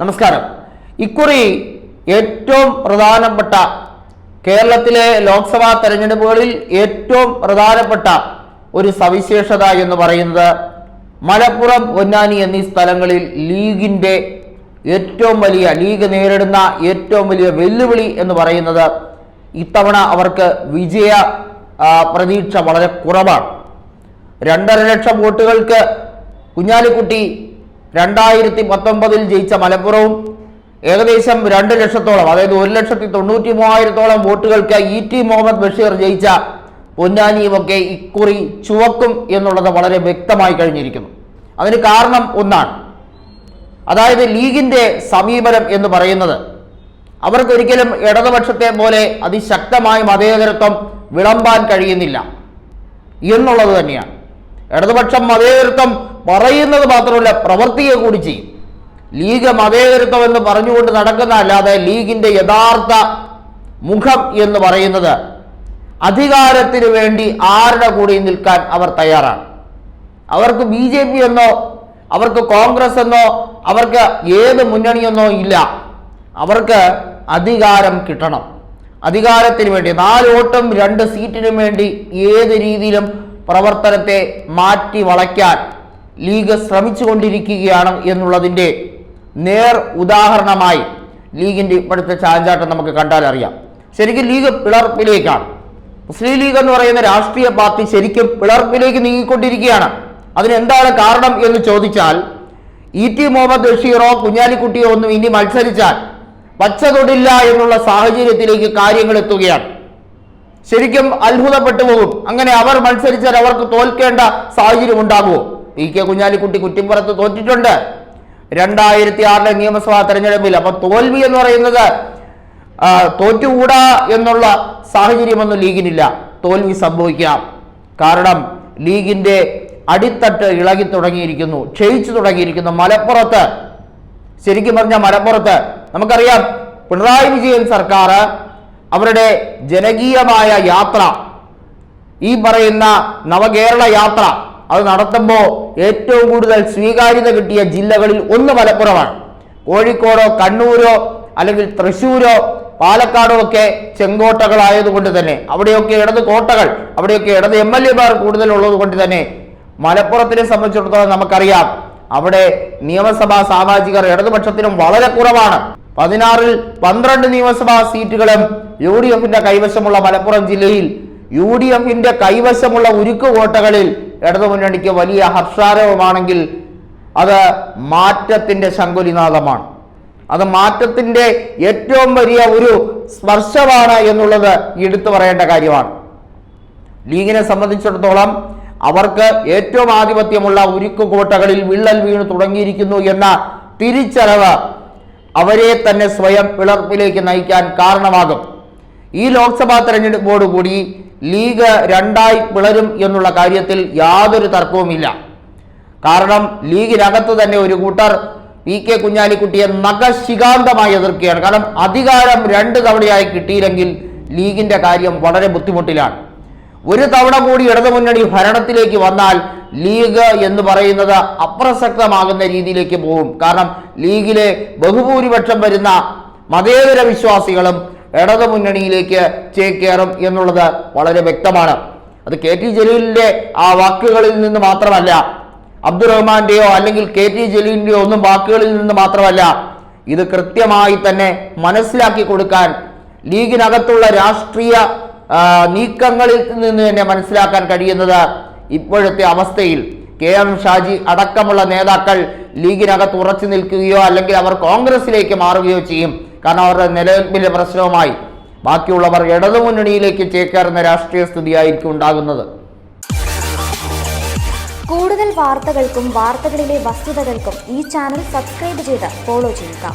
നമസ്കാരം. ഇക്കുറി ഏറ്റവും പ്രധാനപ്പെട്ട കേരളത്തിലെ ലോക്സഭാ തെരഞ്ഞെടുപ്പുകളിൽ ഏറ്റവും പ്രധാനപ്പെട്ട ഒരു സവിശേഷത എന്ന് പറയുന്നത് മലപ്പുറം പൊന്നാനി എന്നീ സ്ഥലങ്ങളിൽ ലീഗിന്റെ ഏറ്റവും വലിയ ലീഗ് നേരിടുന്ന ഏറ്റവും വലിയ വെല്ലുവിളി എന്ന് പറയുന്നത് ഇത്തവണ അവർക്ക് വിജയ പ്രതീക്ഷ വളരെ കുറവാണ്. രണ്ടര ലക്ഷം വോട്ടുകൾക്ക് കുഞ്ഞാലിക്കുട്ടി രണ്ടായിരത്തി പത്തൊമ്പതിൽ ജയിച്ച മലപ്പുറവും ഏകദേശം രണ്ട് ലക്ഷത്തോളം അതായത് ഒരു ലക്ഷത്തി തൊണ്ണൂറ്റി മൂവായിരത്തോളം വോട്ടുകൾക്ക് ഇ ടി മുഹമ്മദ് ബഷീർ ജയിച്ച പൊന്നാനിയുമൊക്കെ ഇക്കുറി ചുവക്കും എന്നുള്ളത് വളരെ വ്യക്തമായി കഴിഞ്ഞിരിക്കുന്നു. അതിന് കാരണം ഒന്നാണ്. അതായത് ലീഗിന്റെ സമീപനം എന്ന് പറയുന്നത് അവർക്കൊരിക്കലും ഇടതുപക്ഷത്തെ പോലെ അതിശക്തമായ മതേതരത്വം വിളമ്പാൻ കഴിയുന്നില്ല എന്നുള്ളത് തന്നെയാണ്. ഇടതുപക്ഷം മതേതരത്വം പറയുന്നത് മാത്രമല്ല പ്രവർത്തിക്കുക കൂടി ചെയ്യും. ലീഗ് മതേതരത്വം എന്ന് പറഞ്ഞുകൊണ്ട് നടക്കുന്ന അല്ലാതെ ലീഗിന്റെ യഥാർത്ഥ മുഖം എന്ന് പറയുന്നത് അധികാരത്തിന് വേണ്ടി ആരുടെ കൂടി നിൽക്കാൻ അവർ തയ്യാറാണ്? അവർക്ക് ബി ജെ പി എന്നോ അവർക്ക് കോൺഗ്രസ് എന്നോ അവർക്ക് ഏത് മുന്നണിയെന്നോ ഇല്ല. അവർക്ക് അധികാരം കിട്ടണം. അധികാരത്തിന് വേണ്ടി നാല് വോട്ടും രണ്ട് സീറ്റിനും വേണ്ടി ഏത് രീതിയിലും പ്രവർത്തനത്തെ മാറ്റി വളയ്ക്കാൻ ലീഗ് ശ്രമിച്ചുകൊണ്ടിരിക്കുകയാണ് എന്നുള്ളതിന്റെ നേർ ഉദാഹരണമായി ലീഗിന്റെ ഇപ്പോഴത്തെ ചാഞ്ചാട്ടം നമുക്ക് കണ്ടാൽ അറിയാം. ശരിക്കും ലീഗ് പിളർപ്പിലേക്കാണ്. മുസ്ലിം ലീഗ് എന്ന് പറയുന്ന രാഷ്ട്രീയ പാർട്ടി ശരിക്കും പിളർപ്പിലേക്ക് നീങ്ങിക്കൊണ്ടിരിക്കുകയാണ്. അതിനെന്താണ് കാരണം എന്ന് ചോദിച്ചാൽ ഇ ടി മുഹമ്മദ് ബഷീറോ കുഞ്ഞാലിക്കുട്ടിയോ ഒന്നും ഇനി മത്സരിച്ചാൽ പച്ച തൊടില്ല എന്നുള്ള സാഹചര്യത്തിലേക്ക് കാര്യങ്ങൾ എത്തുകയാണ്. ശരിക്കും അത്ഭുതപ്പെട്ടു പോകും. അങ്ങനെ അവർ മത്സരിച്ചാൽ അവർക്ക് തോൽക്കേണ്ട സാഹചര്യം ഉണ്ടാകുമോ? പി കെ കുഞ്ഞാലിക്കുട്ടി കുറ്റിപ്പുറത്ത് തോറ്റിട്ടുണ്ട്. രണ്ടായിരത്തി ആറിലെ നിയമസഭാ തെരഞ്ഞെടുപ്പിൽ. അപ്പൊ തോൽവി എന്ന് പറയുന്നത് തോറ്റുകൂടാ എന്നുള്ള സാഹചര്യമൊന്നും ലീഗിനില്ല. തോൽവി സംഭവിക്കാം. കാരണം ലീഗിന്റെ അടിത്തട്ട് ഇളകി തുടങ്ങിയിരിക്കുന്നു ക്ഷയിച്ചു തുടങ്ങിയിരിക്കുന്നു മലപ്പുറത്ത്. ശരിക്കും പറഞ്ഞ മലപ്പുറത്ത്. നമുക്കറിയാം പിണറായി വിജയൻ സർക്കാർ അവരുടെ ജനകീയമായ യാത്ര ഈ പറയുന്ന നവകേരള യാത്ര അത് നടത്തുമ്പോൾ ഏറ്റവും കൂടുതൽ സ്വീകാര്യത കിട്ടിയ ജില്ലകളിൽ ഒന്ന് മലപ്പുറമാണ്. കോഴിക്കോടോ കണ്ണൂരോ അല്ലെങ്കിൽ തൃശ്ശൂരോ പാലക്കാടോ ഒക്കെ ചെങ്കോട്ടകളായതുകൊണ്ട് തന്നെ. അവിടെയൊക്കെ ഇടത് കോട്ടകൾ അവിടെയൊക്കെ ഇടത് എം എൽ എമാർ കൂടുതലുള്ളത് കൊണ്ട് തന്നെ മലപ്പുറത്തിനെ സംബന്ധിച്ചിടത്തോളം നമുക്കറിയാം അവിടെ നിയമസഭാ സാമാജികർ ഇടതുപക്ഷത്തിനും വളരെ കുറവാണ്. പതിനാറിൽ പന്ത്രണ്ട് നിയമസഭാ സീറ്റുകളും യു ഡി എഫിന്റെ കൈവശമുള്ള മലപ്പുറം ജില്ലയിൽ യു ഡി എഫിന്റെ കൈവശമുള്ള ഉരുക്ക് കോട്ടകളിൽ ഇടതുമുന്നണിക്ക് വലിയ ഹർഷാരവമാണെങ്കിൽ അത് മാറ്റത്തിന്റെ ശങ്കുലിനാഥമാണ് അത് മാറ്റത്തിന്റെ ഏറ്റവും വലിയ ഒരു സ്പർശമാണ് എന്നുള്ളത് എടുത്തു പറയേണ്ട കാര്യമാണ്. ലീഗിനെ സംബന്ധിച്ചിടത്തോളം അവർക്ക് ഏറ്റവും ആധിപത്യമുള്ള ഉരുക്കുകോട്ടകളിൽ വിള്ളൽ വീണ് തുടങ്ങിയിരിക്കുന്നു എന്ന തിരിച്ചറിവ് അവരെ തന്നെ സ്വയം പിളർപ്പിലേക്ക് നയിക്കാൻ കാരണമാകും. ഈ ലോക്സഭാ തെരഞ്ഞെടുപ്പോടുകൂടി ലീഗ് രണ്ടായി പിളരും എന്നുള്ള കാര്യത്തിൽ യാതൊരു തർക്കവുമില്ല. കാരണം ലീഗിനകത്ത് തന്നെ ഒരു കൂട്ടർ പി കെ കുഞ്ഞാലിക്കുട്ടിയെ നഖശികാന്തമായി എതിർക്കുകയാണ്. കാരണം അധികാരം രണ്ട് തവണയായി കിട്ടിയില്ലെങ്കിൽ ലീഗിന്റെ കാര്യം വളരെ ബുദ്ധിമുട്ടിലാണ്. ഒരു തവണ കൂടി ഇടതുമുന്നണി ഭരണത്തിലേക്ക് വന്നാൽ ലീഗ് എന്ന് പറയുന്നത് അപ്രസക്തമാകുന്ന രീതിയിലേക്ക് പോകും. കാരണം ലീഗിലെ ബഹുഭൂരിപക്ഷം വരുന്ന മതേതര വിശ്വാസികളും ഇടതുമുന്നണിയിലേക്ക് ചേക്കേറും എന്നുള്ളത് വളരെ വ്യക്തമാണ്. അത് കെ ടി ജലീലിന്റെ ആ വാക്കുകളിൽ നിന്ന് മാത്രമല്ല അബ്ദുറഹ്മാന്റെയോ അല്ലെങ്കിൽ കെ ടി ജലീലിന്റെയോ ഒന്നും വാക്കുകളിൽ നിന്ന് മാത്രമല്ല ഇത് കൃത്യമായി തന്നെ മനസ്സിലാക്കി കൊടുക്കാൻ ലീഗിനകത്തുള്ള രാഷ്ട്രീയ നീക്കങ്ങളിൽ നിന്ന് തന്നെ മനസ്സിലാക്കാൻ കഴിയുന്നത് ഇപ്പോഴത്തെ അവസ്ഥയിൽ കെ എം ഷാജി അടക്കമുള്ള നേതാക്കൾ ലീഗിനകത്ത് ഉറച്ചു നിൽക്കുകയോ അല്ലെങ്കിൽ അവർ കോൺഗ്രസിലേക്ക് മാറുകയോ ചെയ്യും. കാരണം അവരുടെ നിലനിൽപ്പിന്റെ പ്രശ്നവുമായി ബാക്കിയുള്ളവർ ഇടതുമുന്നണിയിലേക്ക് ചേക്കേറുന്ന രാഷ്ട്രീയ സ്ഥിതിയായിരിക്കും ഉണ്ടാകുന്നത്. കൂടുതൽ വാർത്തകൾക്കും വാർത്തകളിലെ വസ്തുതകൾക്കും ഈ ചാനൽ സബ്സ്ക്രൈബ് ചെയ്ത് ഫോളോ ചെയ്യുക.